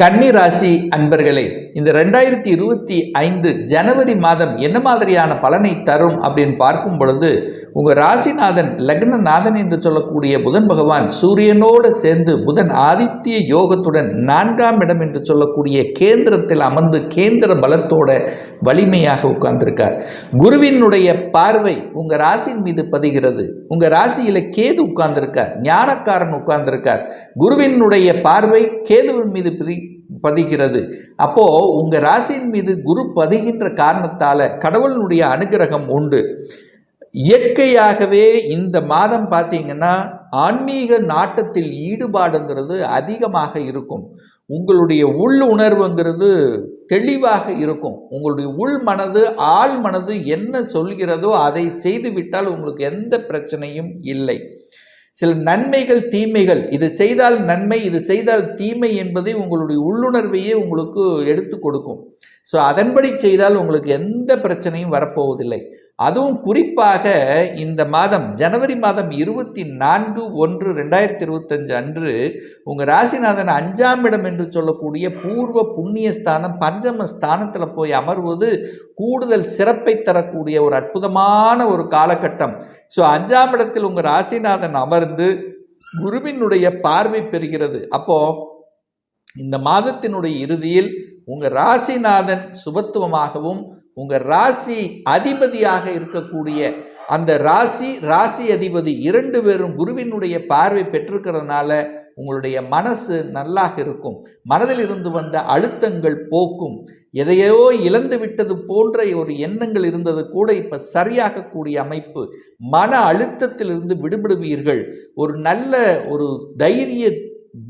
கன்னி ராசி அன்பர்களே இந்த ரெண்டாயிரத்தி இருபத்தி ஐந்து ஜனவரி மாதம் என்ன மாதிரியான பலனை தரும் அப்படின்னு பார்க்கும் பொழுது உங்கள் ராசிநாதன் லக்னநாதன் என்று சொல்லக்கூடிய புதன் பகவான் சூரியனோடு சேர்ந்து புதன் ஆதித்ய யோகத்துடன் நான்காம் இடம் என்று சொல்லக்கூடிய கேந்திரத்தில் அமர்ந்து கேந்திர பலத்தோட வலிமையாக உட்கார்ந்திருக்கார். குருவினுடைய பார்வை உங்கள் ராசியின் மீது பதிகிறது. உங்கள் ராசியில் கேது உட்கார்ந்திருக்கார் ஞானக்காரன் உட்கார்ந்திருக்கார். குருவினுடைய பார்வை கேதுவின் மீது பதி பதிகிறது. அப்போ உங்க ராசியின் மீது குரு பதிகின்ற காரணத்தால கடவுளினுடைய அனுகிரகம் உண்டு. இயற்கையாகவே இந்த மாதம் பார்த்தீங்கன்னா ஆன்மீக நாட்டத்தில் ஈடுபாடுங்கிறது அதிகமாக இருக்கும். உங்களுடைய உள் உணர்வுங்கிறது தெளிவாக இருக்கும். உங்களுடைய உள் மனது ஆள் மனது என்ன சொல்கிறதோ அதை செய்துவிட்டால் உங்களுக்கு எந்த பிரச்சனையும் இல்லை. சில நன்மைகள் தீமைகள். இது செய்தால் நன்மை இது செய்தால் தீமை என்பதை உங்களுடைய உள்ளுணர்வையே உங்களுக்கு எடுத்து கொடுக்கும். ஸோ அதன்படி செய்தால் உங்களுக்கு எந்த பிரச்சனையும் வரப்போவதில்லை. அதுவும் குறிப்பாக இந்த மாதம் ஜனவரி மாதம் இருபத்தி நான்கு ஒன்று ரெண்டாயிரத்தி இருபத்தஞ்சு அன்று உங்கள் ராசிநாதன் அஞ்சாம் இடம் என்று சொல்லக்கூடிய பூர்வ புண்ணிய ஸ்தானம் பஞ்சம ஸ்தானத்தில் போய் அமர்வது கூடுதல் சிறப்பை தரக்கூடிய ஒரு அற்புதமான ஒரு காலகட்டம். ஸோ அஞ்சாம் இடத்தில் உங்கள் ராசிநாதன் அமர்ந்து குருவினுடைய பார்வை பெறுகிறது. அப்போது இந்த மாதத்தினுடைய இறுதியில் உங்கள் ராசிநாதன் சுபத்துவமாகவும் உங்கள் ராசி அதிபதியாக இருக்கக்கூடிய அந்த ராசி ராசி அதிபதி இரண்டு பேரும் குருவினுடைய பார்வை பெற்றிருக்கிறதுனால உங்களுடைய மனசு நல்லாக இருக்கும். மனதில் இருந்து வந்த அழுத்தங்கள் போக்கும். எதையோ இழந்து விட்டது போன்ற ஒரு எண்ணங்கள் இருந்தது கூட இப்போ சரியாகக்கூடிய அமைப்பு. மன அழுத்தத்திலிருந்து விடுபடுவீர்கள். ஒரு நல்ல ஒரு தைரிய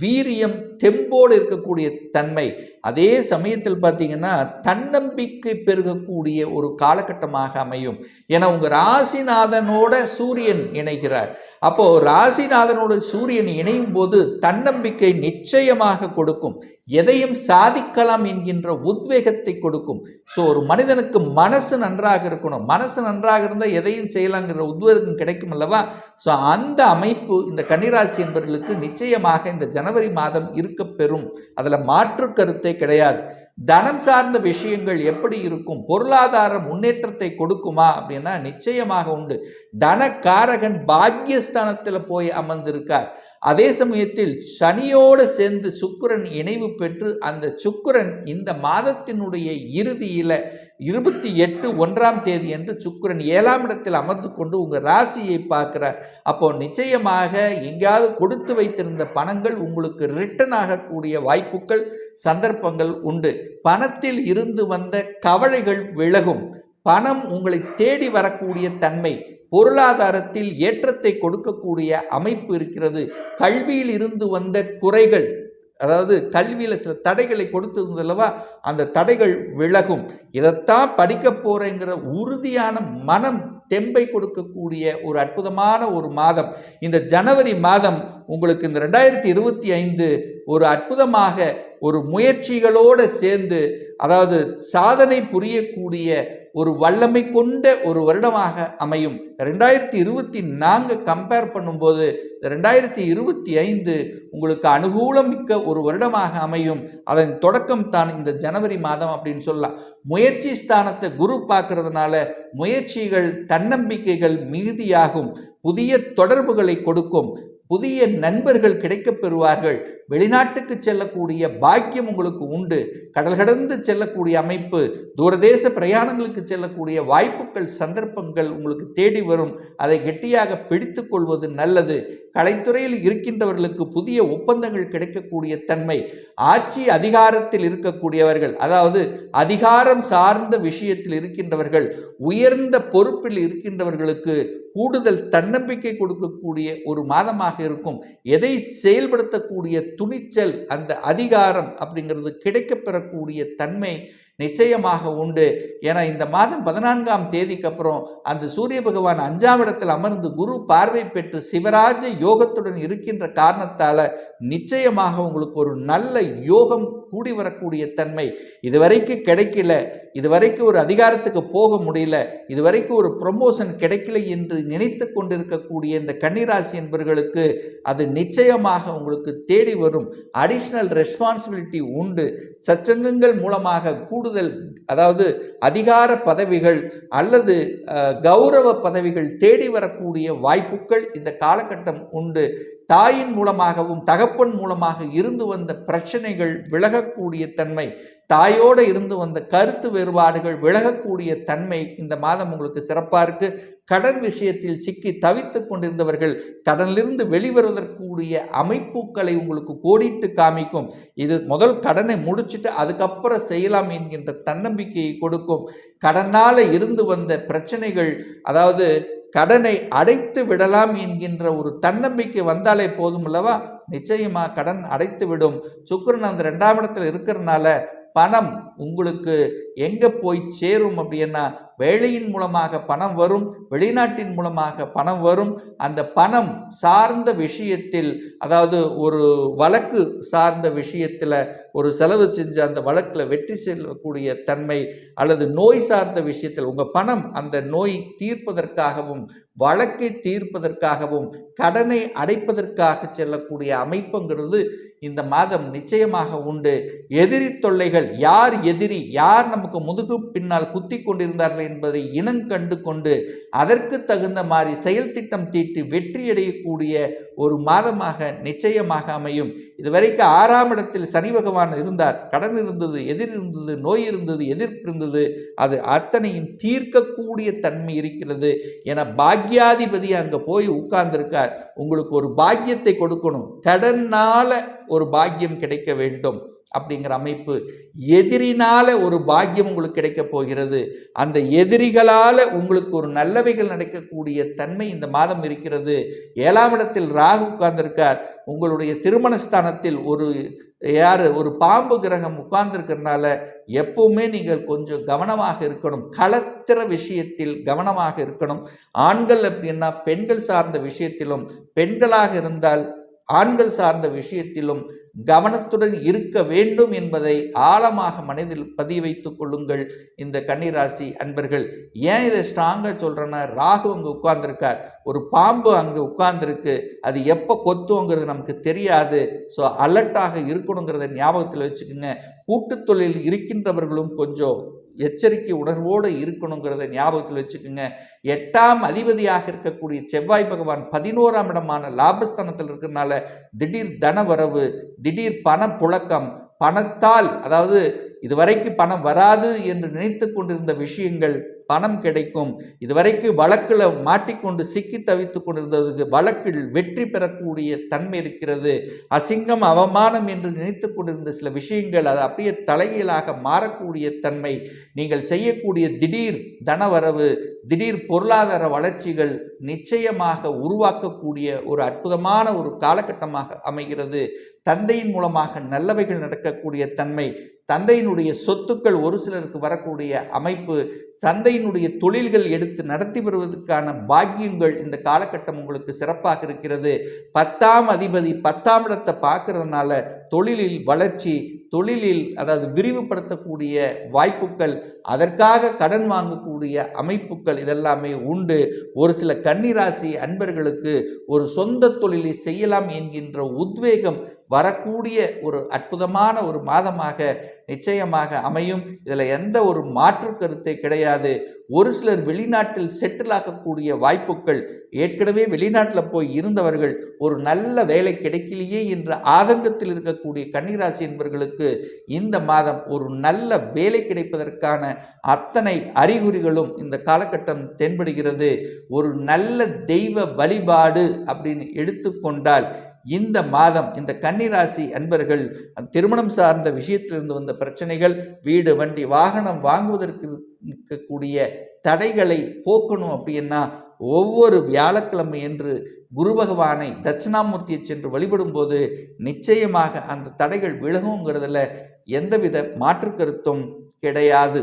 வீரியம் தெம்போடு இருக்கக்கூடிய தன்மை. அதே சமயத்தில் பார்த்தீங்கன்னா தன்னம்பிக்கை பெருகக்கூடிய ஒரு காலகட்டமாக அமையும். ஏன்னா உங்கள் ராசிநாதனோட சூரியன் இணைகிறார். அப்போ ராசிநாதனோட சூரியன் இணையும் போது தன்னம்பிக்கை நிச்சயமாக கொடுக்கும். எதையும் சாதிக்கலாம் என்கின்ற உத்வேகத்தை கொடுக்கும். ஸோ ஒரு மனிதனுக்கு மனசு நன்றாக இருக்கணும். மனசு நன்றாக இருந்தால் எதையும் செய்யலாங்கிற உத்வேகம் கிடைக்கும் அல்லவா? ஸோ அந்த அமைப்பு இந்த கன்னிராசி என்பவர்களுக்கு நிச்சயமாக இந்த ஜனவரி மாதம் இருக்க பெறும். அதில் மாற்று கருத்தை கிடையாது தனம் சார்ந்த விஷயங்கள் எப்படி இருக்கும்? பொருளாதார முன்னேற்றத்தை கொடுக்குமா? அப்படின்னா நிச்சயமாக உண்டு. தனக்காரகன் பாக்யஸ்தானத்தில் போய் அமர்ந்திருக்கார். அதே சமயத்தில் சனியோடு சேர்ந்து சுக்கிரன் இணைவு பெற்று அந்த சுக்கரன் இந்த மாதத்தினுடைய இறுதியில் இருபத்தி எட்டு ஒன்றாம் தேதி என்று சுக்கிரன் ஏழாம் இடத்தில் அமர்ந்து கொண்டு உங்கள் ராசியை பார்க்கிறார். அப்போ நிச்சயமாக எங்கேயாவது கொடுத்து வைத்திருந்த பணங்கள் உங்களுக்கு ரிட்டர்ன் ஆகக்கூடிய வாய்ப்புகள் சந்தர்ப்பங்கள் உண்டு. பணத்தில் இருந்து வந்த கவலைகள் விலகும். பணம் உங்களை தேடி வரக்கூடிய தன்மை பொருளாதாரத்தில் ஏற்றத்தை கொடுக்கக்கூடிய அமைப்பு இருக்கிறது. கல்வியில் இருந்து வந்த குறைகள் அதாவது கல்வியில் சில தடைகளை கொடுத்துருந்தல்லவா அந்த தடைகள் விலகும். இதைத்தான் படிக்க போகிறேங்கிற உறுதியான மனம் தெம்பை கொடுக்கக்கூடிய ஒரு அற்புதமான ஒரு மாதம். இந்த ஜனவரி மாதம் உங்களுக்கு இந்த ரெண்டாயிரத்தி இருபத்தி ஐந்து ஒரு அற்புதமாக ஒரு முயற்சிகளோடு சேர்ந்து அதாவது சாதனை புரியக்கூடிய ஒரு வல்லமை கொண்ட ஒரு வருடமாக அமையும். ரெண்டாயிரத்தி இருபத்தி நான்கு கம்பேர் பண்ணும்போது ரெண்டாயிரத்தி இருபத்தி ஐந்து உங்களுக்கு அனுகூலம் மிக்க ஒரு வருடமாக அமையும். அதன் தொடக்கம் தான் இந்த ஜனவரி மாதம் அப்படின்னு சொல்லலாம். முயற்சி ஸ்தானத்தை குரு பார்க்கறதுனால முயற்சிகள் தன்னம்பிக்கைகள் மிகுதியாகும். புதிய தொடர்புகளை கொடுக்கும். புதிய நண்பர்கள் கிடைக்கப் பெறுவார்கள். வெளிநாட்டுக்கு செல்லக்கூடிய பாக்கியம் உங்களுக்கு உண்டு. கடல் கடந்து செல்லக்கூடிய அமைப்பு தூரதேச பிரயாணங்களுக்கு செல்லக்கூடிய வாய்ப்புகள் சந்தர்ப்பங்கள் உங்களுக்கு தேடி வரும். அதை கெட்டியாக பிடித்து கொள்வது நல்லது. கலைத்துறையில் இருக்கின்றவர்களுக்கு புதிய ஒப்பந்தங்கள் கிடைக்கக்கூடிய தன்மை ஆட்சி அதிகாரத்தில் இருக்கக்கூடியவர்கள் அதாவது அதிகாரம் சார்ந்த விஷயத்தில் இருக்கின்றவர்கள் உயர்ந்த பொறுப்பில் இருக்கின்றவர்களுக்கு கூடுதல் தன்னம்பிக்கை கொடுக்கக்கூடிய ஒரு மாதமாக இருக்கும். எதை செயல்படுத்தக்கூடிய துணிச்சல் அந்த அதிகாரம் அப்படிங்கிறது கிடைக்கப்பெறக்கூடிய தன்மை நிச்சயமாக உண்டு. என இந்த மாதம் பதினான்காம் தேதிக்கு அப்புறம் அந்த சூரிய பகவான் அஞ்சாம் இடத்தில் அமர்ந்து குரு பார்வை பெற்று சிவராஜ யோகத்துடன் இருக்கின்ற காரணத்தால நிச்சயமாக உங்களுக்கு ஒரு நல்ல யோகம் கூடி வரக்கூடிய தன்மை இதுவரைக்கும் கிடைக்கல. இதுவரைக்கும் ஒரு அதிகாரத்துக்கு போக முடியல. இதுவரைக்கும் ஒரு ப்ரொமோஷன் கிடைக்கல என்று நினைத்து கொண்டிருக்கக்கூடிய இந்த கன்னிராசி என்பவர்களுக்கு அது நிச்சயமாக உங்களுக்கு தேடி வரும். அடிஷ்னல் ரெஸ்பான்சிபிலிட்டி உண்டு. சச்சங்கங்கள் மூலமாக கூடு கூடுதல் அதாவது அதிகார பதவிகள் அல்லது கௌரவ பதவிகள் தேடி வரக்கூடிய வாய்ப்புகள் இந்த காலகட்டம் உண்டு. தாயின் மூலமாகவும் தகப்பன் மூலமாக இருந்து வந்த பிரச்சனைகள் விலகக்கூடிய தன்மை தாயோடு இருந்து வந்த கருத்து வேறுபாடுகள் விலகக்கூடிய தன்மை இந்த மாதம் உங்களுக்கு சிறப்பாக இருக்கு. கடன் விஷயத்தில் சிக்கி தவித்துக் கொண்டிருந்தவர்கள் கடனிலிருந்து வெளிவருவதற்குரிய அமைப்புகளை உங்களுக்கு கோடிட்டு காமிக்கும். இது முதல் கடனை முடிச்சுட்டு அதுக்கப்புறம் செய்யலாம் என்கின்ற தன்னம்பிக்கையை கொடுக்கும். கடனால் இருந்து வந்த பிரச்சனைகள் அதாவது கடனை அடைத்து விடலாம் என்கின்ற ஒரு தன்னம்பிக்கை வந்தாலே போதும் அல்லவா? நிச்சயமா கடன் அடைத்து விடும். சுக்கரன் அந்த ரெண்டாம் இடத்துல இருக்கிறனால பணம் உங்களுக்கு எங்கே போய் சேரும் அப்படின்னா வேலையின் மூலமாக பணம் வரும் வெளிநாட்டின் மூலமாக பணம் வரும். அந்த பணம் சார்ந்த விஷயத்தில் அதாவது ஒரு வழக்கு சார்ந்த விஷயத்தில் ஒரு செலவு செஞ்சு அந்த வழக்கில் வெற்றி செல்லக்கூடிய தன்மை அல்லது நோய் சார்ந்த விஷயத்தில் உங்கள் பணம் அந்த நோய் தீர்ப்பதற்காகவும் வழக்கை தீர்ப்பதற்காகவும் கடனை அடைப்பதற்காக செல்லக்கூடிய அமைப்புங்கிறது இந்த மாதம் நிச்சயமாக உண்டு. எதிரி தொல்லைகள் யார் எதிரி யார் நமக்கு முதுகு பின்னால் குத்தி கொண்டிருந்தார்கள் என்பதை இனங்கண்டு கொண்டு அதற்கு தகுந்த மாதிரி செயல் திட்டம் தீட்டி வெற்றியடையக்கூடிய ஒரு மாதமாக நிச்சயமாக அமையும். இதுவரைக்கும் ஆறாம் இடத்தில் சனி பகவான் இருந்தார். கடன் இருந்தது எதிர் இருந்தது நோய் இருந்தது எதிர்ப்பு இருந்தது. அது அத்தனையும் தீர்க்கக்கூடிய தன்மை இருக்கிறது என பாக்யாதிபதி அங்கே போய் உட்கார்ந்திருக்கார். உங்களுக்கு ஒரு பாக்கியத்தை கொடுக்கணும். கடனால ஒரு பாக்கியம் கிடைக்க வேண்டும். அப்படிங்கிற அமைப்பு எதிரினால ஒரு பாக்கியம் உங்களுக்கு கிடைக்க போகிறது. அந்த எதிரிகளால் உங்களுக்கு ஒரு நல்லவைகள் நடக்கக்கூடிய தன்மை இந்த மாதம் இருக்கிறது. ஏழாம் இடத்தில் ராகு உட்கார்ந்திருக்கார். உங்களுடைய திருமணஸ்தானத்தில் ஒரு யார் ஒரு பாம்பு கிரகம் உட்கார்ந்துருக்கிறதுனால எப்பவுமே நீங்கள் கொஞ்சம் கவனமாக இருக்கணும். களத்திர விஷயத்தில் கவனமாக இருக்கணும். ஆண்கள் அப்படின்னா பெண்கள் சார்ந்த விஷயத்திலும் பெண்களாக இருந்தால் ஆண்கள் சார்ந்த விஷயத்திலும் கவனத்துடன் இருக்க வேண்டும் என்பதை ஆழமாக மனதில் பதிய வைத்துக் கொள்ளுங்கள் இந்த கன்னிராசி அன்பர்கள். ஏன் இதை ஸ்ட்ராங்காக சொல்கிறேன்னா ராகு அங்கே உட்கார்ந்துருக்கார். ஒரு பாம்பு அங்கே உட்கார்ந்துருக்கு. அது எப்போ கொத்துங்கிறது நமக்கு தெரியாது. ஸோ அலர்ட்டாக இருக்கணுங்கிறத ஞாபகத்தில் வச்சுக்கோங்க. கூட்டுத் தொழில் இருக்கின்றவர்களும் கொஞ்சம் எச்சரிக்கை உணர்வோடு இருக்கணுங்கிறத ஞாபகத்தில் வச்சுக்கோங்க. எட்டாம் அதிபதியாக இருக்கக்கூடிய செவ்வாய் பகவான் பதினோராம் இடமான லாபஸ்தானத்தில் இருக்கிறனால திடீர் தன வரவு திடீர் பணப்புழக்கம் பணத்தால் அதாவது இதுவரைக்கும் பணம் வராது என்று நினைத்து கொண்டிருந்த விஷயங்கள் பணம் கிடைக்கும். இதுவரைக்கும் வழக்கில் மாட்டிக்கொண்டு சிக்கி தவித்து கொண்டிருந்ததுக்கு வழக்கில் வெற்றி பெறக்கூடிய தன்மை இருக்கிறது. அசிங்கம் அவமானம் என்று நினைத்து கொண்டிருந்த சில விஷயங்கள் அது அப்படியே தலைகீழாக மாறக்கூடிய தன்மை. நீங்கள் செய்யக்கூடிய திடீர் தனவரவு திடீர் பொருளாதார வளர்ச்சிகள் நிச்சயமாக உருவாக்கக்கூடிய ஒரு அற்புதமான ஒரு காலகட்டமாக அமைகிறது. தந்தையின் மூலமாக நல்லவைகள் நடக்கக்கூடிய தன்மை. தந்தையினுடைய சொத்துக்கள் ஒரு சிலருக்கு வரக்கூடிய அமைப்பு தந்தையினுடைய தொழில்கள் எடுத்து நடத்தி வருவதற்கான பாக்கியங்கள் இந்த காலகட்டம் உங்களுக்கு சிறப்பாக இருக்கிறது. பத்தாம் அதிபதி பத்தாம் இடத்தை பார்க்கறதுனால தொழிலில் வளர்ச்சி தொழிலில் அதாவது விரிவுபடுத்தக்கூடிய வாய்ப்புகள் அதற்காக கடன் வாங்கக்கூடிய அமைப்புகள் இதெல்லாமே உண்டு. ஒரு சில கன்னிராசி அன்பர்களுக்கு ஒரு சொந்த தொழிலை செய்யலாம் என்கின்ற உத்வேகம் வரக்கூடிய ஒரு அற்புதமான ஒரு மாதமாக நிச்சயமாக அமையும். இதில் எந்த ஒரு மாற்று கருத்தை கிடையாது. ஒரு சிலர் வெளிநாட்டில் செட்டில் ஆகக்கூடிய வாய்ப்புகள். ஏற்கனவே வெளிநாட்டில் போய் இருந்தவர்கள். ஒரு நல்ல வேலை கிடைக்கலையே என்ற ஆதங்கத்தில் இருக்கக்கூடிய கன்னிராசி என்பவர்களுக்கு இந்த மாதம் ஒரு நல்ல வேலை கிடைப்பதற்கான அத்தனை அறிகுறிகளும் இந்த காலகட்டம் தென்படுகிறது. ஒரு நல்ல தெய்வ வழிபாடு அப்படின்னு எடுத்துக்கொண்டால் இந்த மாதம் இந்த கன்னிராசி அன்பர்கள் திருமணம் சார்ந்த விஷயத்திலிருந்து வந்த பிரச்சனைகள் வீடு வண்டி வாகனம் வாங்குவதற்கு இருக்கக்கூடிய தடைகளை போக்கணும் அப்படின்னா ஒவ்வொரு வியாழக்கிழமை என்று குரு பகவானை தட்சிணாமூர்த்தியை சென்று வழிபடும்போது நிச்சயமாக அந்த தடைகள் விலகுங்கிறதுல எந்தவித மாற்று கருத்தும் கிடையாது.